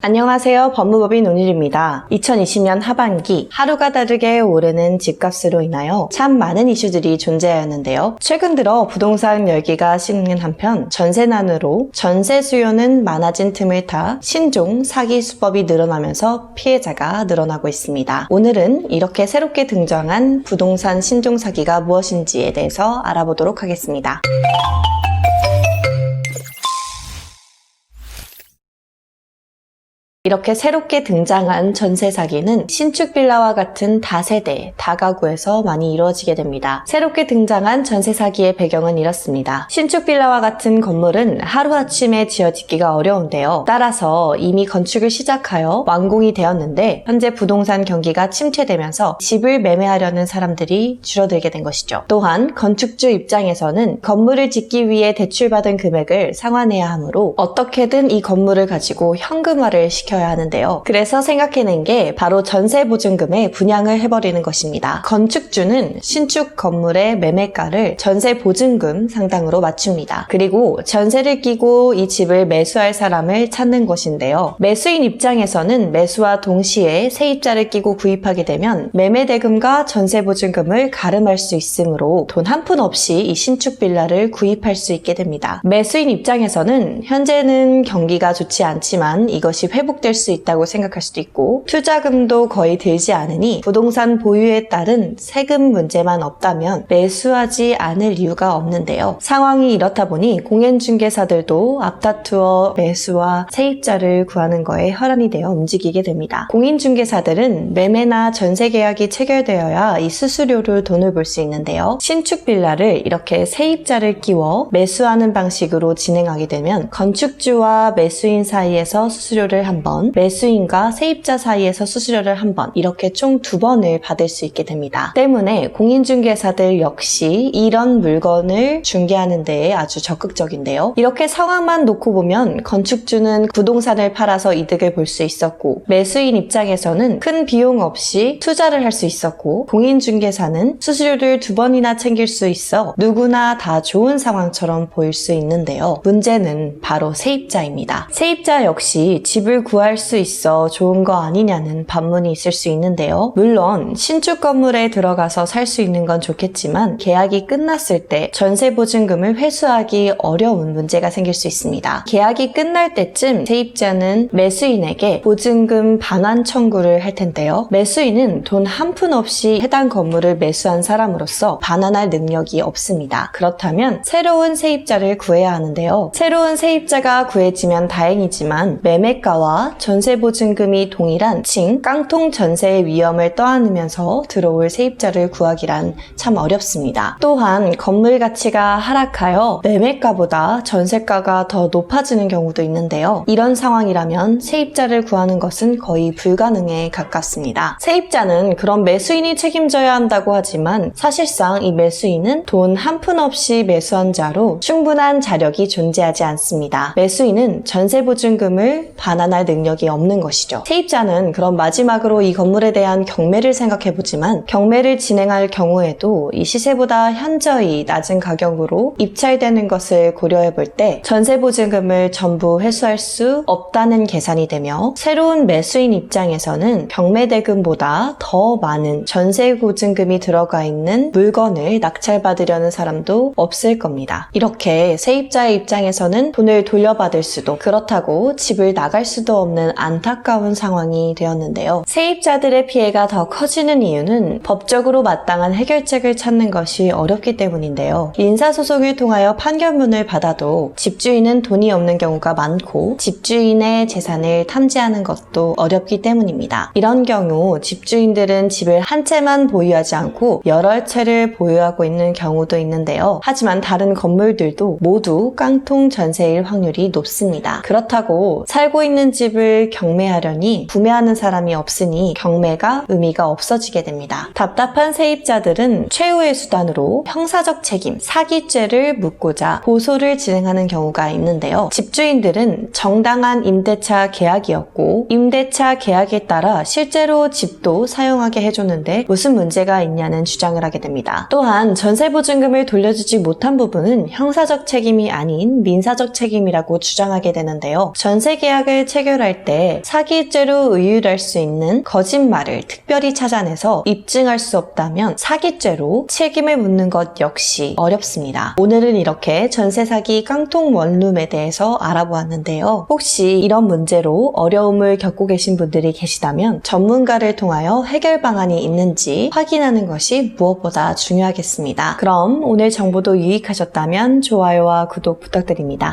안녕하세요. 법무법인 온일입니다. 2020년 하반기 하루가 다르게 오르는 집값으로 인하여 참 많은 이슈들이 존재하였는데요. 최근 들어 부동산 열기가 식는 한편 전세난으로 전세 수요는 많아진 틈을 타 신종 사기 수법이 늘어나면서 피해자가 늘어나고 있습니다. 오늘은 이렇게 새롭게 등장한 부동산 신종 사기가 무엇인지에 대해서 알아보도록 하겠습니다. 이렇게 새롭게 등장한 전세 사기는 신축 빌라와 같은 다세대, 다가구에서 많이 이루어지게 됩니다. 새롭게 등장한 전세 사기의 배경은 이렇습니다. 신축 빌라와 같은 건물은 하루아침에 지어짓기가 어려운데요. 따라서 이미 건축을 시작하여 완공이 되었는데 현재 부동산 경기가 침체되면서 집을 매매하려는 사람들이 줄어들게 된 것이죠. 또한 건축주 입장에서는 건물을 짓기 위해 대출받은 금액을 상환해야 하므로 어떻게든 이 건물을 가지고 현금화를 시켜 야 하는데요. 그래서 생각해낸 게 바로 전세 보증금에 분양을 해버리는 것입니다. 건축주는 신축 건물의 매매가를 전세 보증금 상당으로 맞춥니다. 그리고 전세를 끼고 이 집을 매수할 사람을 찾는 것인데요. 매수인 입장에서는 매수와 동시에 세입자를 끼고 구입하게 되면 매매 대금과 전세 보증금을 가름할 수 있으므로 돈 한 푼 없이 이 신축 빌라를 구입할 수 있게 됩니다. 매수인 입장에서는 현재는 경기가 좋지 않지만 이것이 회복될 수 있다고 생각할 수도 있고 투자금도 거의 들지 않으니 부동산 보유에 따른 세금 문제만 없다면 매수하지 않을 이유가 없는데요. 상황이 이렇다 보니 공인중개사들도 앞다투어 매수와 세입자를 구하는 거에 혈안이 되어 움직이게 됩니다. 공인중개사들은 매매나 전세 계약이 체결되어야 이 수수료를 돈을 벌 수 있는데요. 신축 빌라를 이렇게 세입자를 끼워 매수하는 방식으로 진행하게 되면 건축주와 매수인 사이에서 수수료를 한 번, 매수인과 세입자 사이에서 수수료를 한 번, 이렇게 총 두 번을 받을 수 있게 됩니다. 때문에 공인중개사들 역시 이런 물건을 중개하는 데에 아주 적극적인데요. 이렇게 상황만 놓고 보면 건축주는 부동산을 팔아서 이득을 볼 수 있었고, 매수인 입장에서는 큰 비용 없이 투자를 할 수 있었고, 공인중개사는 수수료를 두 번이나 챙길 수 있어 누구나 다 좋은 상황처럼 보일 수 있는데요. 문제는 바로 세입자입니다. 세입자 역시 집을 구할 수 있어 좋은 거 아니냐는 반문이 있을 수 있는데요. 물론 신축 건물에 들어가서 살 수 있는 건 좋겠지만 계약이 끝났을 때 전세 보증금을 회수하기 어려운 문제가 생길 수 있습니다. 계약이 끝날 때쯤 세입자는 매수인에게 보증금 반환 청구를 할 텐데요. 매수인은 돈 한 푼 없이 해당 건물을 매수한 사람으로서 반환할 능력이 없습니다. 그렇다면 새로운 세입자를 구해야 하는데요. 새로운 세입자가 구해지면 다행이지만 매매가와 전세 보증금이 동일한 칭 깡통 전세의 위험을 떠안으면서 들어올 세입자를 구하기란 참 어렵습니다. 또한 건물 가치가 하락하여 매매가보다 전세가가 더 높아지는 경우도 있는데요. 이런 상황이라면 세입자를 구하는 것은 거의 불가능에 가깝습니다. 세입자는 그런 매수인이 책임져야 한다고 하지만 사실상 이 매수인은 돈 한 푼 없이 매수한 자로 충분한 자력이 존재하지 않습니다. 매수인은 전세 보증금을 반환할 능력이 없는 것이죠. 세입자는 그럼 마지막으로 이 건물에 대한 경매를 생각해보지만 경매를 진행할 경우에도 이 시세보다 현저히 낮은 가격으로 입찰되는 것을 고려해볼 때 전세 보증금을 전부 회수할 수 없다는 계산이 되며 새로운 매수인 입장에서는 경매 대금보다 더 많은 전세 보증금이 들어가 있는 물건을 낙찰받으려는 사람도 없을 겁니다. 이렇게 세입자의 입장에서는 돈을 돌려받을 수도 그렇다고 집을 나갈 수도 없는 안타까운 상황이 되었는데요. 세입자들의 피해가 더 커지는 이유는 법적으로 마땅한 해결책을 찾는 것이 어렵기 때문인데요. 인사소송을 통하여 판결문을 받아도 집주인은 돈이 없는 경우가 많고 집주인의 재산을 탐지하는 것도 어렵기 때문입니다. 이런 경우 집주인들은 집을 한 채만 보유하지 않고 여러 채를 보유하고 있는 경우도 있는데요. 하지만 다른 건물들도 모두 깡통 전세일 확률이 높습니다. 그렇다고 살고 있는 집을 경매하려니 구매하는 사람이 없으니 경매가 의미가 없어지게 됩니다. 답답한 세입자들은 최후의 수단으로 형사적 책임, 사기죄를 묻고자 고소를 진행하는 경우가 있는데요. 집주인들은 정당한 임대차 계약이었고 임대차 계약에 따라 실제로 집도 사용하게 해줬는데 무슨 문제가 있냐는 주장을 하게 됩니다. 또한 전세보증금을 돌려주지 못한 부분은 형사적 책임이 아닌 민사적 책임이라고 주장하게 되는데요. 전세 계약을 체결할 할 때 사기죄로 의율할 수 있는 거짓말을 특별히 찾아내서 입증할 수 없다면 사기죄로 책임을 묻는 것 역시 어렵습니다. 오늘은 이렇게 전세 사기 깡통 원룸에 대해서 알아보았는데요. 혹시 이런 문제로 어려움을 겪고 계신 분들이 계시다면 전문가를 통하여 해결 방안이 있는지 확인하는 것이 무엇보다 중요하겠습니다. 그럼 오늘 정보도 유익하셨다면 좋아요와 구독 부탁드립니다.